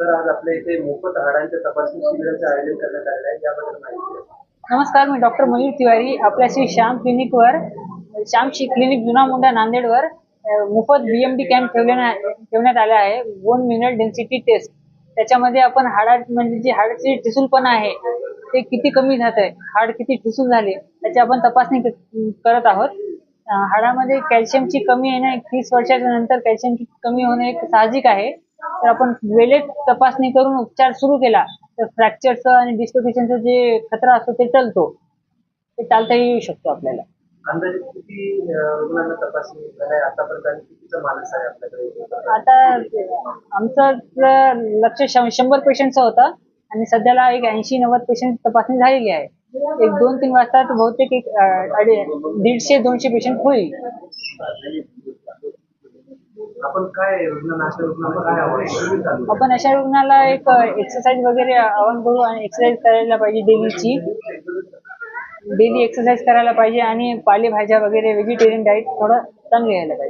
आज आपल्या इथे मोफत हाडांच्या तपासणी शिबिराचे आयोजन करण्यात आले आहे याबद्दल माहिती द्या. नमस्कार मी डॉक्टर मयूर तिवारी आपल्या श्री श्याम क्लिनिकवर श्यामची क्लिनिक जुना मुंडा नांदेडवर अ, मोफत बीएमडी कॅम्प ठेवण्यात ठेवण्यात आला आहे वन मिनरल डेन्सिटी टेस्ट त्याच्यामध्ये आपण हाडा म्हणजे जी हाडाची ठिसूलपणा आहे ते किती कमी जात आहे हाड किती ठिसूल झाले त्याची आपण तपासणी क- करत आहोत. अ, हाडामध्ये कॅल्शियमची कमी येणं एक तीस वर्षाच्या नंतर कॅल्शियमची कमी होणं एक साहजिक आहे. तर आपण वेळेत तपासणी करून उपचार सुरू केला तर फ्रॅक्चरचं आणि डिस्लोकेशनचं जे खतरा असतो ते टलतो. ते टाळता येऊ शकतो आपल्याला. अंदाजे किती अं, रुग्णांना तपासणी झाली आहे? आतापर्यंत आणि कितीचा मानस आहे आपल्याकडे? आता आमचं लक्ष शंभर पेशंटचं होतं आणि सध्याला एक ऐंशी नव्वद पेशंट तपासणी झालेली आहे. एक दोन तीन वाजता बहुतेक एक दीडशे दोनशे पेशंट होईल. आपण काय अशा आपण अशा रुग्णाला एक एक्सरसाइज वगैरे आवाहन करू आणि एक्सरसाइज करायला पाहिजे डेलीची. डेली एक्सरसाइज करायला पाहिजे आणि पालेभाज्या वगैरे व्हेजिटेरियन डाईट थोडं चांगली यायला पाहिजे.